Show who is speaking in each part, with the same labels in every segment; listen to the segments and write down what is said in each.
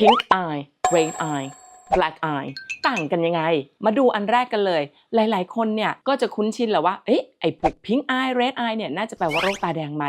Speaker 1: pink eye red eye black eye ต่างกันยังไง มาดูอันแรกกันเลย หลาย ๆ คนเนี่ยก็จะคุ้นชินแหละว่า เอ๊ะ ไอ้พวก pink eye red eye เนี่ยน่าจะแปลว่าโรคตาแดงไหม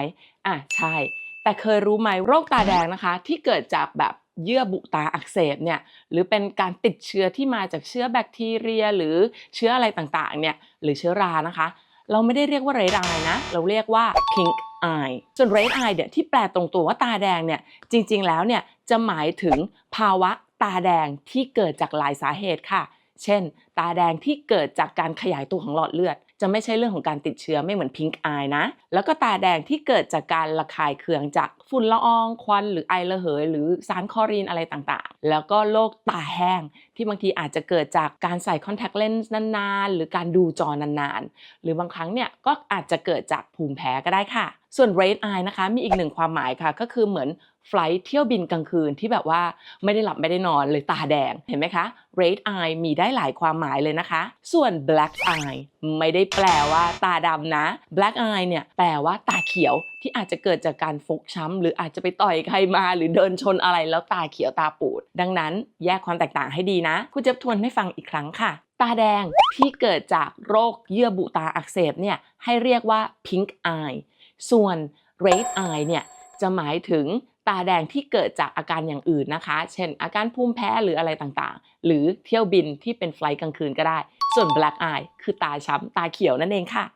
Speaker 1: อะใช่ แต่เคยรู้ไหมโรคตาแดงนะคะ ที่เกิดจากแบบเยื่อบุตาอักเสบเนี่ยหรือเป็นการติดเชื้อที่มาจากเชื้อแบคทีเรีย หรือเชื้ออะไรต่างๆเนี่ยหรือเชื้อรานะคะ เราไม่ได้เรียกว่า red eye นะ เราเรียกว่า pink eye ส่วน red eye เนี่ยที่แปลตรงตัวว่าตาแดงเนี่ยจริงๆแล้วเนี่ย จะหมายถึงภาวะตาแดงที่เกิดจากหลายสาเหตุค่ะ เช่น ตาแดงที่เกิดจากการขยายตัวของหลอดเลือด จะไม่ใช่เรื่องของการติดเชื้อไม่เหมือน pink eye นะ แล้วก็ตาแดงที่เกิดจากการระคายเคืองจากฝุ่นละออง ควัน หรือไอระเหย หรือสารคลอรีนอะไรต่างๆ แล้วก็โรคตาแห้งที่บางทีอาจจะเกิดจากการใส่คอนแทคเลนส์นานๆ หรือการดูจอนานๆ หรือบางครั้งเนี่ยก็อาจจะเกิดจากภูมิแพ้ก็ได้ค่ะ ส่วน red eye นะคะ มีอีกหนึ่งความหมายค่ะ ก็คือเหมือนไฟล์เที่ยวบินกลางคืนที่แบบว่าไม่ได้หลับไม่ได้นอนเลยตาแดง เห็นไหมคะ red eye มีได้หลายความหมายเลยนะคะ ส่วน black eye ไม่ได้แปลว่าตาดำนะ black eye เนี่ยแปลว่าตาเขียวที่อาจจะเกิดจากการฟกช้ำ หรืออาจจะไปต่อยใครมาหรือเดินชนอะไรแล้วตาเขียวตาปูด ดังนั้นแยกความแตกต่างให้ดีนะคุณจะทวนให้ฟังอีกครั้งค่ะตาแดงที่เกิดจากโรคเยื่อบุตาอักเสบเนี่ยให้เรียกว่า pink eye ส่วน red eye เนี่ยจะหมายถึงตาแดงที่เกิดจากอาการอย่างอื่นนะคะ เช่น อาการภูมิแพ้หรืออะไรต่างๆ หรือเที่ยวบินที่เป็นไฟล์กลางคืนก็ได้ ส่วน black eye คือตาช้ำตาเขียวนั่นเองค่ะ